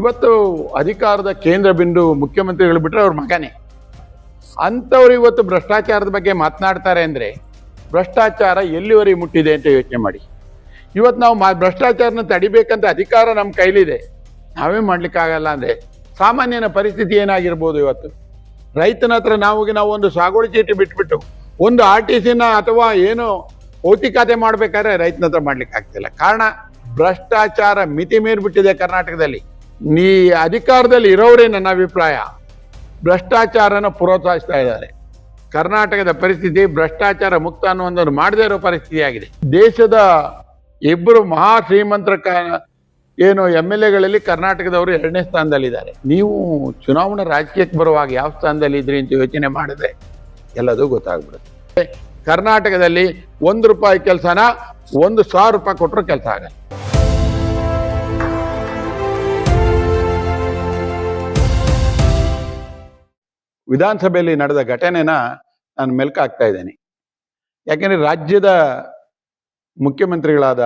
ಇವತ್ತು ಅಧಿಕಾರದ ಕೇಂದ್ರ ಬಿಂದು ಮುಖ್ಯಮಂತ್ರಿಗಳು ಬಿಟ್ಟರೆ ಅವ್ರ ಮಗನೇ. ಅಂಥವ್ರು ಇವತ್ತು ಭ್ರಷ್ಟಾಚಾರದ ಬಗ್ಗೆ ಮಾತನಾಡ್ತಾರೆ ಅಂದರೆ ಭ್ರಷ್ಟಾಚಾರ ಎಲ್ಲಿವರೆಗೆ ಮುಟ್ಟಿದೆ ಅಂತ ಯೋಚನೆ ಮಾಡಿ. ಇವತ್ತು ನಾವು ಮಾ ಭ್ರಷ್ಟಾಚಾರನ ತಡಿಬೇಕಂತ ಅಧಿಕಾರ ನಮ್ಮ ಕೈಲಿದೆ. ನಾವೇ ಮಾಡಲಿಕ್ಕಾಗಲ್ಲ ಅಂದರೆ ಸಾಮಾನ್ಯನ ಪರಿಸ್ಥಿತಿ ಏನಾಗಿರ್ಬೋದು ಇವತ್ತು? ರೈತನ ಹತ್ರ ನಾವು ನಾವು ಒಂದು ಸಾಗುವಳಿ ಚೀಟಿ ಬಿಟ್ಬಿಟ್ಟು ಒಂದು ಆರ್ ಟಿ ಸಿನ ಅಥವಾ ಏನು ಭೌತಿಕಾತೆ ಮಾಡಬೇಕಾದ್ರೆ ರೈತನ ಹತ್ರ ಮಾಡ್ಲಿಕ್ಕೆ ಆಗ್ತಿಲ್ಲ ಕಾರಣ ಭ್ರಷ್ಟಾಚಾರ ಮಿತಿ ಮೀರಿಬಿಟ್ಟಿದೆ ಕರ್ನಾಟಕದಲ್ಲಿ. ನೀ ಅಧಿಕಾರದಲ್ಲಿ ಇರೋರೇ ನನ್ನ ಅಭಿಪ್ರಾಯ. ಭ್ರಷ್ಟಾಚಾರನ ಪ್ರೋತ್ಸಾಹಿಸ್ತಾ ಇದ್ದಾರೆ. ಕರ್ನಾಟಕದ ಪರಿಸ್ಥಿತಿ ಭ್ರಷ್ಟಾಚಾರ ಮುಕ್ತ ಅನ್ನುವಂಥದ್ದು ಮಾಡದೇ ಇರೋ ಪರಿಸ್ಥಿತಿಯಾಗಿದೆ. ದೇಶದ ಇಬ್ಬರು ಮಹಾ ಶ್ರೀಮಂತರ ಏನು ಎಂ ಎಲ್ ಎಗಳಲ್ಲಿ ಕರ್ನಾಟಕದವರು ಎರಡನೇ ಸ್ಥಾನದಲ್ಲಿದ್ದಾರೆ. ನೀವು ಚುನಾವಣಾ ರಾಜಕೀಯಕ್ಕೆ ಬರುವಾಗ ಯಾವ ಸ್ಥಾನದಲ್ಲಿ ಇದ್ರಿ ಅಂತ ಯೋಚನೆ ಮಾಡಿದ್ರೆ ಎಲ್ಲದೂ ಗೊತ್ತಾಗ್ಬಿಡುತ್ತೆ. ಕರ್ನಾಟಕದಲ್ಲಿ ಒಂದು ರೂಪಾಯಿ ಕೆಲಸನ ಒಂದು ಸಾವಿರ ರೂಪಾಯಿ ಕೊಟ್ಟರು ಕೆಲಸ ಆಗಲ್ಲ. ವಿಧಾನಸಭೆಯಲ್ಲಿ ನಡೆದ ಘಟನೆನ ನಾನು ಮೆಲ್ಕ ಹಾಕ್ತಾ ಇದ್ದೇನೆ. ಯಾಕೆಂದರೆ ರಾಜ್ಯದ ಮುಖ್ಯಮಂತ್ರಿಗಳಾದ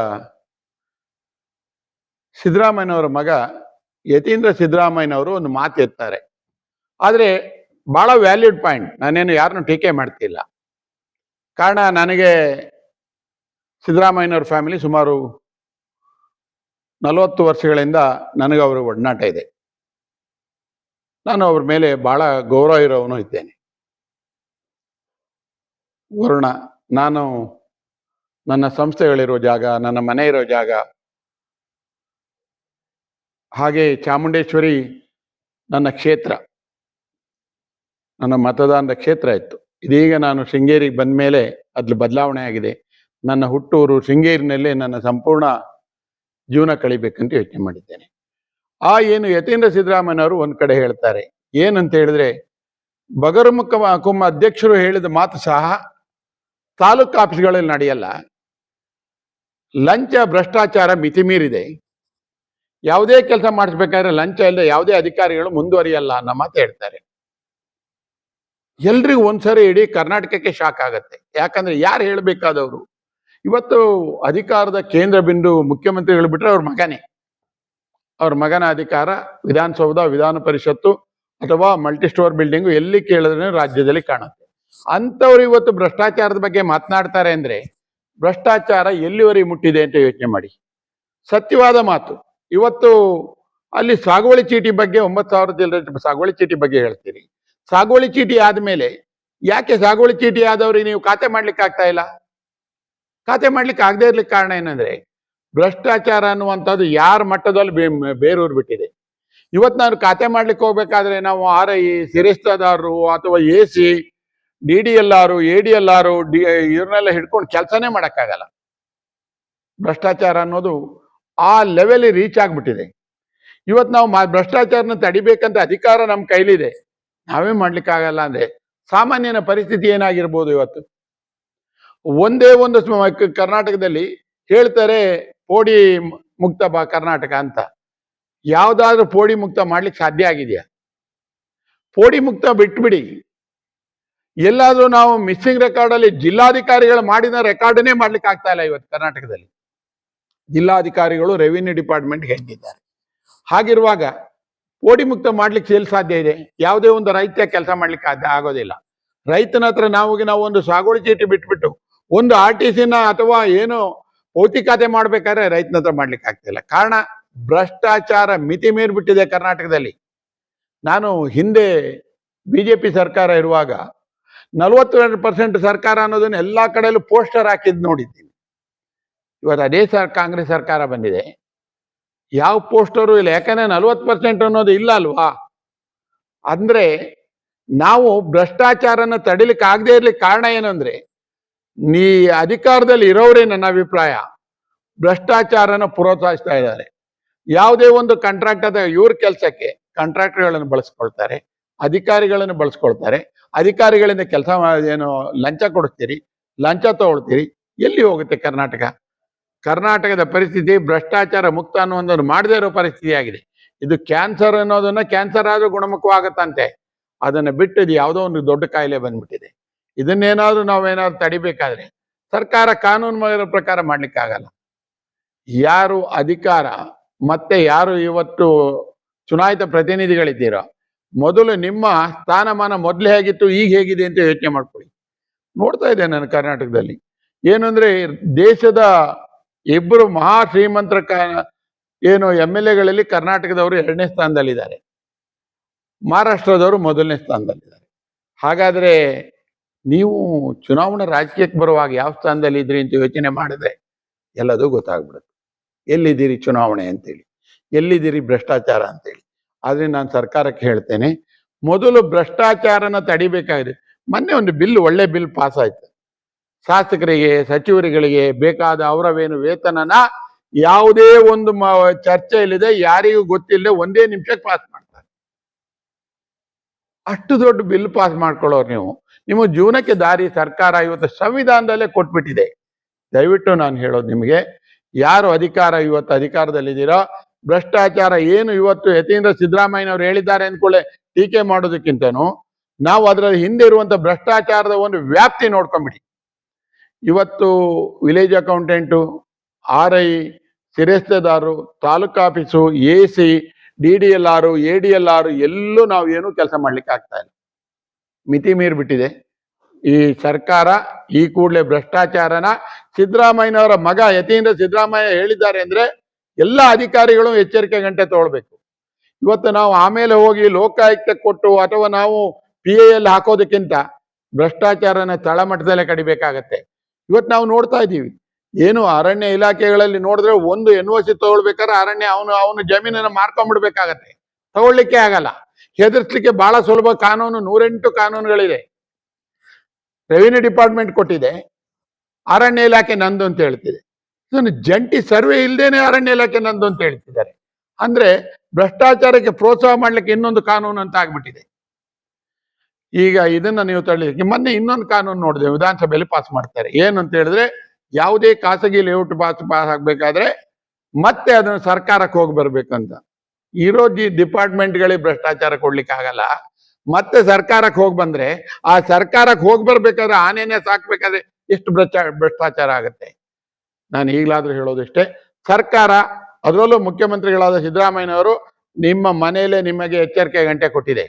ಸಿದ್ದರಾಮಯ್ಯನವರ ಮಗ ಯತೀಂದ್ರ ಸಿದ್ದರಾಮಯ್ಯನವರು ಒಂದು ಮಾತು ಎತ್ತಾರೆ. ಆದರೆ ಬಹಳ ವ್ಯಾಲ್ಯೂಡ್ ಪಾಯಿಂಟ್, ನಾನೇನು ಯಾರನ್ನೂ ಟೀಕೆ ಮಾಡ್ತಿಲ್ಲ. ಕಾರಣ ನನಗೆ ಸಿದ್ದರಾಮಯ್ಯನವ್ರ ಫ್ಯಾಮಿಲಿ ಸುಮಾರು ನಲವತ್ತು ವರ್ಷಗಳಿಂದ ನನಗೆ ಅವರ ಒಡನಾಟ ಇದೆ. ನಾನು ಅವ್ರ ಮೇಲೆ ಬಹಳ ಗೌರವ ಇರೋವನು ಇದ್ದೇನೆ. ವರುಣ, ನಾನು ನನ್ನ ಸಂಸ್ಥೆಗಳಿರೋ ಜಾಗ, ನನ್ನ ಮನೆ ಇರೋ ಜಾಗ, ಹಾಗೆ ಚಾಮುಂಡೇಶ್ವರಿ ನನ್ನ ಕ್ಷೇತ್ರ, ನನ್ನ ಮತದಾನದ ಕ್ಷೇತ್ರ ಇತ್ತು. ಇದೀಗ ನಾನು ಶೃಂಗೇರಿಗೆ ಬಂದ ಮೇಲೆ ಅದ್ರಲ್ಲಿ ಬದಲಾವಣೆ ಆಗಿದೆ. ನನ್ನ ಹುಟ್ಟೂರು ಶೃಂಗೇರಿನಲ್ಲೇ ನನ್ನ ಸಂಪೂರ್ಣ ಜೀವನ ಕಳಿಬೇಕಂತ ಯೋಚನೆ ಮಾಡಿದ್ದೇನೆ. ಆ ಏನು ಯತೀಂದ್ರ ಸಿದ್ದರಾಮಯ್ಯನವರು ಒಂದು ಕಡೆ ಹೇಳ್ತಾರೆ. ಏನಂತ ಹೇಳಿದ್ರೆ, ಬಗರ್ಮುಖ ಕುಮ್ಮ ಅಧ್ಯಕ್ಷರು ಹೇಳಿದ ಮಾತು ಸಹ ತಾಲೂಕು ಆಫೀಸ್ಗಳಲ್ಲಿ ನಡೆಯಲ್ಲ. ಲಂಚ, ಭ್ರಷ್ಟಾಚಾರ ಮಿತಿ ಮೀರಿದೆ. ಯಾವುದೇ ಕೆಲಸ ಮಾಡಿಸ್ಬೇಕಾದ್ರೆ ಲಂಚ ಇಲ್ಲದೆ ಯಾವುದೇ ಅಧಿಕಾರಿಗಳು ಮುಂದುವರಿಯಲ್ಲ ಅನ್ನೋ ಮಾತು ಹೇಳ್ತಾರೆ. ಎಲ್ರಿಗೂ ಒಂದ್ಸರಿ ಇಡೀ ಕರ್ನಾಟಕಕ್ಕೆ ಶಾಕ್ ಆಗತ್ತೆ. ಯಾಕಂದ್ರೆ ಯಾರು ಹೇಳಬೇಕಾದವರು? ಇವತ್ತು ಅಧಿಕಾರದ ಕೇಂದ್ರ ಬಿಂದು ಮುಖ್ಯಮಂತ್ರಿಗಳು ಬಿಟ್ರೆ ಅವ್ರ ಮಗನೇ. ಅವ್ರ ಮಗನ ಅಧಿಕಾರ ವಿಧಾನಸೌಧ, ವಿಧಾನ ಪರಿಷತ್ತು ಅಥವಾ ಮಲ್ಟಿ ಸ್ಟೋರ್ ಬಿಲ್ಡಿಂಗ್ ಎಲ್ಲಿ ಕೇಳಿದ್ರೆ ರಾಜ್ಯದಲ್ಲಿ ಕಾಣುತ್ತೆ. ಅಂಥವ್ರು ಇವತ್ತು ಭ್ರಷ್ಟಾಚಾರದ ಬಗ್ಗೆ ಮಾತನಾಡ್ತಾರೆ ಅಂದ್ರೆ ಭ್ರಷ್ಟಾಚಾರ ಎಲ್ಲಿವರೆಗೆ ಮುಟ್ಟಿದೆ ಅಂತ ಯೋಚನೆ ಮಾಡಿ. ಸತ್ಯವಾದ ಮಾತು. ಇವತ್ತು ಅಲ್ಲಿ ಸಾಗುವಳಿ ಚೀಟಿ ಬಗ್ಗೆ ಒಂಬತ್ತು ಸಾವಿರ ಚಿಲ್ಲರೆ ಸಾಗುವಳಿ ಚೀಟಿ ಬಗ್ಗೆ ಹೇಳ್ತೀರಿ. ಸಾಗುವಳಿ ಚೀಟಿ ಆದ್ಮೇಲೆ ಯಾಕೆ ಸಾಗುವಳಿ ಚೀಟಿ ಆದವ್ರಿಗೆ ನೀವು ಖಾತೆ ಮಾಡ್ಲಿಕ್ಕೆ ಆಗ್ತಾ ಇಲ್ಲ? ಖಾತೆ ಮಾಡ್ಲಿಕ್ಕೆ ಆಗದೆ ಇರ್ಲಿಕ್ಕೆ ಕಾರಣ ಏನಂದ್ರೆ ಭ್ರಷ್ಟಾಚಾರ ಅನ್ನುವಂಥದ್ದು ಯಾರ ಮಟ್ಟದಲ್ಲಿ ಬೇರೂರ್ ಬಿಟ್ಟಿದೆ. ಇವತ್ತು ನಾನು ಖಾತೆ ಮಾಡ್ಲಿಕ್ಕೆ ಹೋಗ್ಬೇಕಾದ್ರೆ ನಾವು ಆರ್ ಐ ಸಿರಿಸ್ತದಾರರು ಅಥವಾ A C, D D L R, A D L R D ಇವ್ರನ್ನೆಲ್ಲ ಹಿಡ್ಕೊಂಡು ಕೆಲಸನೇ ಮಾಡೋಕ್ಕಾಗಲ್ಲ. ಭ್ರಷ್ಟಾಚಾರ ಅನ್ನೋದು ಆ ಲೆವೆಲ್ ರೀಚ್ ಆಗ್ಬಿಟ್ಟಿದೆ. ಇವತ್ತು ನಾವು ಭ್ರಷ್ಟಾಚಾರನ ತಡಿಬೇಕಂತ ಅಧಿಕಾರ ನಮ್ಮ ಕೈಲಿದೆ. ನಾವೇ ಮಾಡ್ಲಿಕ್ಕಾಗಲ್ಲ ಅಂದ್ರೆ ಸಾಮಾನ್ಯನ ಪರಿಸ್ಥಿತಿ ಏನಾಗಿರ್ಬೋದು ಇವತ್ತು? ಒಂದೇ ಒಂದು ಕರ್ನಾಟಕದಲ್ಲಿ ಹೇಳ್ತಾರೆ ಪೋಡಿ ಮುಕ್ತ ಬ ಕರ್ನಾಟಕ ಅಂತ. ಯಾವುದಾದ್ರೂ ಪೋಡಿ ಮುಕ್ತ ಮಾಡ್ಲಿಕ್ಕೆ ಸಾಧ್ಯ ಆಗಿದೆಯಾ? ಪೋಡಿ ಮುಕ್ತ ಬಿಟ್ಬಿಡಿ. ಎಲ್ಲಾದ್ರೂ ನಾವು ಮಿಸ್ಸಿಂಗ್ ರೆಕಾರ್ಡ್ ಅಲ್ಲಿ ಜಿಲ್ಲಾಧಿಕಾರಿಗಳು ಮಾಡಿದ ರೆಕಾರ್ಡನ್ನೇ ಮಾಡ್ಲಿಕ್ಕೆ ಆಗ್ತಾ ಇಲ್ಲ ಇವತ್ತು ಕರ್ನಾಟಕದಲ್ಲಿ. ಜಿಲ್ಲಾಧಿಕಾರಿಗಳು ರೆವಿನ್ಯೂ ಡಿಪಾರ್ಟ್ಮೆಂಟ್ ಹೆಂಗಿದ್ದಾರೆ ಹಾಗಿರುವಾಗ ಪೋಡಿ ಮುಕ್ತ ಮಾಡ್ಲಿಕ್ಕೆ ಎಲ್ಲಿ ಸಾಧ್ಯ ಇದೆ? ಯಾವುದೇ ಒಂದು ರೈತ ಕೆಲಸ ಮಾಡ್ಲಿಕ್ಕೆ ಸಾಧ್ಯ ಆಗೋದಿಲ್ಲ. ರೈತನ ಹತ್ರ ನಾವು ನಾವು ಒಂದು ಸಾಗುವಳಿ ಚೀಟಿ ಬಿಟ್ಬಿಟ್ಟು, ಒಂದು ಆರ್ ಟಿ ಸಿನ ಅಥವಾ ಏನು ಭೌತಿಕಾತೆ ಮಾಡ್ಬೇಕಾದ್ರೆ ರೈತನ ಹತ್ರ ಮಾಡ್ಲಿಕ್ಕೆ ಆಗ್ತಿಲ್ಲ ಕಾರಣ ಭ್ರಷ್ಟಾಚಾರ ಮಿತಿ ಮೀರ್ಬಿಟ್ಟಿದೆ ಕರ್ನಾಟಕದಲ್ಲಿ. ನಾನು ಹಿಂದೆ ಬಿಜೆಪಿ ಸರ್ಕಾರ ಇರುವಾಗ ನಲವತ್ತೆರಡು ಪರ್ಸೆಂಟ್ ಸರ್ಕಾರ ಅನ್ನೋದನ್ನ ಎಲ್ಲಾ ಕಡೆಯಲ್ಲೂ ಪೋಸ್ಟರ್ ಹಾಕಿದ್ ನೋಡಿದ್ದೀನಿ. ಇವತ್ತು ಅದೇ ಸರ್, ಕಾಂಗ್ರೆಸ್ ಸರ್ಕಾರ ಬಂದಿದೆ. ಯಾವ ಪೋಸ್ಟರು ಇಲ್ಲ. ಯಾಕಂದ್ರೆ ನಲ್ವತ್ತು ಪರ್ಸೆಂಟ್ ಅನ್ನೋದು ಇಲ್ಲ ಅಲ್ವಾ? ಅಂದ್ರೆ ನಾವು ಭ್ರಷ್ಟಾಚಾರನ ತಡಿಲಿಕ್ಕೆ ಆಗದೆ ಇರ್ಲಿಕ್ಕೆ ಕಾರಣ ಏನಂದ್ರೆ ನೀ ಅಧಿಕಾರದಲ್ಲಿ ಇರೋರೇ ನನ್ನ ಅಭಿಪ್ರಾಯ. ಭ್ರಷ್ಟಾಚಾರನ ಪ್ರೋತ್ಸಾಹಿಸ್ತಾ ಇದ್ದಾರೆ. ಯಾವುದೇ ಒಂದು ಕಾಂಟ್ರಾಕ್ಟ್ ಅದ ಇವ್ರ ಕೆಲಸಕ್ಕೆ ಕಾಂಟ್ರಾಕ್ಟರ್ಗಳನ್ನು ಬಳಸ್ಕೊಳ್ತಾರೆ, ಅಧಿಕಾರಿಗಳನ್ನು ಬಳಸ್ಕೊಳ್ತಾರೆ. ಅಧಿಕಾರಿಗಳಿಂದ ಕೆಲಸ ಏನು ಲಂಚ ಕೊಡಿಸ್ತೀರಿ ಲಂಚ ತಗೊಳ್ತೀರಿ, ಎಲ್ಲಿ ಹೋಗುತ್ತೆ ಕರ್ನಾಟಕ? ಕರ್ನಾಟಕದ ಪರಿಸ್ಥಿತಿ ಭ್ರಷ್ಟಾಚಾರ ಮುಕ್ತ ಅನ್ನುವಂಥದ್ದು ಮಾಡದೇ ಇರೋ ಪರಿಸ್ಥಿತಿ ಆಗಿದೆ ಇದು ಕ್ಯಾನ್ಸರ್ ಅನ್ನೋದನ್ನ ಕ್ಯಾನ್ಸರ್ ಆದ್ರೂ ಗುಣಮುಖವಾಗತ್ತಂತೆ. ಅದನ್ನ ಬಿಟ್ಟು ಇದು ಯಾವುದೋ ಒಂದು ದೊಡ್ಡ ಕಾಯಿಲೆ ಬಂದ್ಬಿಟ್ಟಿದೆ. ಇದನ್ನೇನಾದ್ರೂ ನಾವೇನಾದ್ರು ತಡಿಬೇಕಾದ್ರೆ ಸರ್ಕಾರ ಕಾನೂನು ಪ್ರಕಾರ ಮಾಡ್ಲಿಕ್ಕಾಗಲ್ಲ. ಯಾರು ಅಧಿಕಾರ ಮತ್ತೆ ಯಾರು ಇವತ್ತು ಚುನಾಯಿತ ಪ್ರತಿನಿಧಿಗಳಿದ್ದೀರೋ ಮೊದಲು ನಿಮ್ಮ ಸ್ಥಾನಮಾನ ಮೊದಲು ಹೇಗಿತ್ತು, ಈಗ ಹೇಗಿದೆ ಅಂತ ಯೋಚನೆ ಮಾಡ್ಕೊಳ್ಳಿ. ನೋಡ್ತಾ ಇದ್ದೇನೆ ನಾನು ಕರ್ನಾಟಕದಲ್ಲಿ. ಏನಂದ್ರೆ ದೇಶದ ಇಬ್ಬರು ಮಹಾ ಶ್ರೀಮಂತರ ಏನು ಎಂ ಎಲ್ ಎಗಳಲ್ಲಿ ಕರ್ನಾಟಕದವರು ಎರಡನೇ ಸ್ಥಾನದಲ್ಲಿದ್ದಾರೆ. ಮಹಾರಾಷ್ಟ್ರದವರು ಮೊದಲನೇ ಸ್ಥಾನದಲ್ಲಿದ್ದಾರೆ. ಹಾಗಾದ್ರೆ ನೀವು ಚುನಾವಣಾ ರಾಜಕೀಯಕ್ಕೆ ಬರುವಾಗ ಯಾವ ಸ್ಥಾನದಲ್ಲಿ ಇದ್ರಿ ಅಂತ ಯೋಚನೆ ಮಾಡಿದ್ರೆ ಎಲ್ಲದೂ ಗೊತ್ತಾಗ್ಬಿಡುತ್ತೆ. ಎಲ್ಲಿದ್ದೀರಿ ಚುನಾವಣೆ ಅಂತೇಳಿ, ಎಲ್ಲಿದ್ದೀರಿ ಭ್ರಷ್ಟಾಚಾರ ಅಂತೇಳಿ. ಆದ್ರೆ ನಾನು ಸರ್ಕಾರಕ್ಕೆ ಹೇಳ್ತೇನೆ, ಮೊದಲು ಭ್ರಷ್ಟಾಚಾರನ ತಡಿಬೇಕಾಗಿದೆ. ಮೊನ್ನೆ ಒಂದು ಬಿಲ್, ಒಳ್ಳೆ ಬಿಲ್ ಪಾಸ್ ಆಯ್ತು. ಶಾಸಕರಿಗೆ, ಸಚಿವರುಗಳಿಗೆ ಬೇಕಾದ ಅವರವೇನು ವೇತನನ ಯಾವುದೇ ಒಂದು ಚರ್ಚೆಯಲ್ಲಿದೆ, ಯಾರಿಗೂ ಗೊತ್ತಿಲ್ಲದೆ ಒಂದೇ ನಿಮಿಷಕ್ಕೆ ಪಾಸ್ ಮಾಡ್ತಾರೆ. ಅಷ್ಟು ದೊಡ್ಡ ಬಿಲ್ ಪಾಸ್ ಮಾಡ್ಕೊಳ್ಳೋರು ನೀವು. ನಿಮ್ಮ ಜೀವನಕ್ಕೆ ದಾರಿ ಸರ್ಕಾರ ಇವತ್ತು ಸಂವಿಧಾನದಲ್ಲೇ ಕೊಟ್ಬಿಟ್ಟಿದೆ. ದಯವಿಟ್ಟು ನಾನು ಹೇಳೋದು ನಿಮಗೆ, ಯಾರು ಅಧಿಕಾರ ಇವತ್ತು ಅಧಿಕಾರದಲ್ಲಿದ್ದೀರೋ, ಭ್ರಷ್ಟಾಚಾರ ಏನು ಇವತ್ತು ಯತೀಂದ್ರ ಸಿದ್ದರಾಮಯ್ಯನವರು ಹೇಳಿದ್ದಾರೆ ಅಂದ್ಕೊಳ್ಳೆ ಟೀಕೆ ಮಾಡೋದಕ್ಕಿಂತನೂ, ನಾವು ಅದರ ಹಿಂದೆ ಇರುವಂಥ ಭ್ರಷ್ಟಾಚಾರದ ಒಂದು ವ್ಯಾಪ್ತಿ ನೋಡ್ಕೊಂಬಿಡಿ. ಇವತ್ತು village accountant R I ಸಿರೆಸ್ತೆದಾರರು taluk office, A C, D D L R, A D L R ಎಲ್ಲೂ ನಾವು ಏನೂ ಕೆಲಸ ಮಾಡ್ಲಿಕ್ಕೆ ಆಗ್ತಾ ಇಲ್ಲ. ಮಿತಿ ಮೀರಿಬಿಟ್ಟಿದೆ ಈ ಸರ್ಕಾರ ಈ ಕೂಡಲೇ ಭ್ರಷ್ಟಾಚಾರನ ಸಿದ್ದರಾಮಯ್ಯನವರ ಮಗ ಯತಿಯಿಂದ ಸಿದ್ದರಾಮಯ್ಯ ಹೇಳಿದ್ದಾರೆ ಅಂದ್ರೆ ಎಲ್ಲ ಅಧಿಕಾರಿಗಳು ಎಚ್ಚರಿಕೆ ಗಂಟೆ ತಗೊಳ್ಬೇಕು. ಇವತ್ತು ನಾವು ಆಮೇಲೆ ಹೋಗಿ ಲೋಕಾಯುಕ್ತ ಕೊಟ್ಟು ಅಥವಾ ನಾವು ಪಿ ಎಲ್ ಹಾಕೋದಕ್ಕಿಂತ ಭ್ರಷ್ಟಾಚಾರನ ತಳಮಟ್ಟದಲ್ಲೇ ಕಡಿಬೇಕಾಗತ್ತೆ. ಇವತ್ತು ನಾವು ನೋಡ್ತಾ ಇದ್ದೀವಿ. ಏನು ಅರಣ್ಯ ಇಲಾಖೆಗಳಲ್ಲಿ ನೋಡಿದ್ರೆ ಒಂದು ಎನ್ ಒ ಸಿ ತಗೊಳ್ಬೇಕಾದ್ರೆ ಅರಣ್ಯ ಅವನು ಅವನು ಜಮೀನನ್ನ ಮಾರ್ಕೊಂಡ್ಬಿಡ್ಬೇಕಾಗತ್ತೆ. ತಗೊಳ್ಳಿಕ್ಕೆ ಆಗಲ್ಲ. ಹೆದರ್ಸ್ಲಿಕ್ಕೆ ಬಹಳ ಸುಲಭ ಕಾನೂನು, ನೂರೆಂಟು ಕಾನೂನುಗಳಿದೆ ರೆವಿನ್ಯೂ ಡಿಪಾರ್ಟ್ಮೆಂಟ್ ಕೊಟ್ಟಿದೆ. ಅರಣ್ಯ ಇಲಾಖೆ ನಂದು ಅಂತ ಹೇಳ್ತಿದೆ. ಇದನ್ನು ಜಂಟಿ ಸರ್ವೆ ಇಲ್ಲದೇನೆ ಅರಣ್ಯ ಇಲಾಖೆ ನಂದು ಅಂತ ಹೇಳ್ತಿದ್ದಾರೆ. ಅಂದ್ರೆ ಭ್ರಷ್ಟಾಚಾರಕ್ಕೆ ಪ್ರೋತ್ಸಾಹ ಮಾಡ್ಲಿಕ್ಕೆ ಇನ್ನೊಂದು ಕಾನೂನು ಅಂತ ಆಗ್ಬಿಟ್ಟಿದೆ. ಈಗ ಇದನ್ನ ನೀವು ತಳ್ಳಿ ಮೊನ್ನೆ ಇನ್ನೊಂದು ಕಾನೂನು ನೋಡಿದೆ, ವಿಧಾನಸಭೆಯಲ್ಲಿ ಪಾಸ್ ಮಾಡ್ತಾರೆ. ಏನಂತ ಹೇಳಿದ್ರೆ, ಯಾವುದೇ ಖಾಸಗಿ ಲೇಔಟ್ ಪಾಸ್ ಪಾಸ್ ಆಗ್ಬೇಕಾದ್ರೆ ಮತ್ತೆ ಅದನ್ನು ಸರ್ಕಾರಕ್ಕೆ ಹೋಗಿ ಬರ್ಬೇಕಂತ. ಇರೋ ಡಿಪಾರ್ಟ್ಮೆಂಟ್ ಡಿಪಾರ್ಟ್ಮೆಂಟ್ಗಳಿಗೆ ಭ್ರಷ್ಟಾಚಾರ ಕೊಡ್ಲಿಕ್ಕೆ ಆಗಲ್ಲ. ಮತ್ತೆ ಸರ್ಕಾರಕ್ಕೆ ಹೋಗಿ ಬಂದ್ರೆ, ಆ ಸರ್ಕಾರಕ್ಕೆ ಹೋಗಿ ಬರ್ಬೇಕಾದ್ರೆ ಆನೆನೆ ಸಾಕ್ಬೇಕಾದ್ರೆ ಎಷ್ಟು ಭ್ರಷ್ಟಾ ಭ್ರಷ್ಟಾಚಾರ ಆಗತ್ತೆ? ನಾನು ಈಗಲಾದ್ರೂ ಹೇಳೋದಿಷ್ಟೇ. ಸರ್ಕಾರ, ಅದರಲ್ಲೂ ಮುಖ್ಯಮಂತ್ರಿಗಳಾದ ಸಿದ್ದರಾಮಯ್ಯನವರು ನಿಮ್ಮ ಮನೆಯಲ್ಲೇ ನಿಮಗೆ ಎಚ್ಚರಿಕೆ ಗಂಟೆ ಕೊಟ್ಟಿದೆ.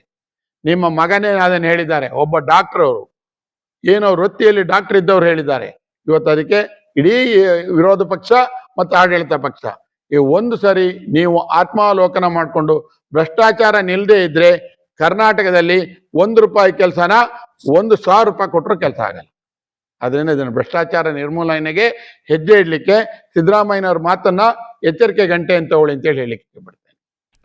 ನಿಮ್ಮ ಮಗನೇ ಅದನ್ನು ಹೇಳಿದ್ದಾರೆ, ಒಬ್ಬ ಡಾಕ್ಟರ್ ಅವರು. ಏನೋ ವೃತ್ತಿಯಲ್ಲಿ ಡಾಕ್ಟರ್ ಇದ್ದವ್ರು ಹೇಳಿದ್ದಾರೆ. ಇವತ್ತು ಅದಕ್ಕೆ ಇಡೀ ವಿರೋಧ ಪಕ್ಷ ಮತ್ತು ಆಡಳಿತ ಪಕ್ಷ. ಈ ಒಂದು ಸರಿ ನೀವು ಆತ್ಮಾವಲೋಕನ ಮಾಡಿಕೊಂಡು ಭ್ರಷ್ಟಾಚಾರ ನಿಲ್ಲದೆ ಇದ್ರೆ ಕರ್ನಾಟಕದಲ್ಲಿ ಒಂದು ರೂಪಾಯಿ ಕೆಲಸನ ಒಂದು ಸಾವಿರ ರೂಪಾಯಿ ಕೊಟ್ಟರು ಕೆಲಸ ಆಗಲ್ಲ. ಅದರಿಂದ ಇದನ್ನು ಭ್ರಷ್ಟಾಚಾರ ನಿರ್ಮೂಲನೆಗೆ ಹೆಜ್ಜೆ ಇಡಲಿಕ್ಕೆ ಸಿದ್ದರಾಮಯ್ಯನವ್ರ ಮಾತನ್ನ ಎಚ್ಚರಿಕೆ ಗಂಟೆ ಅಂತ ಹೇಳಿ ಅಂತೇಳಿ ಬಿಡ್ತೇನೆ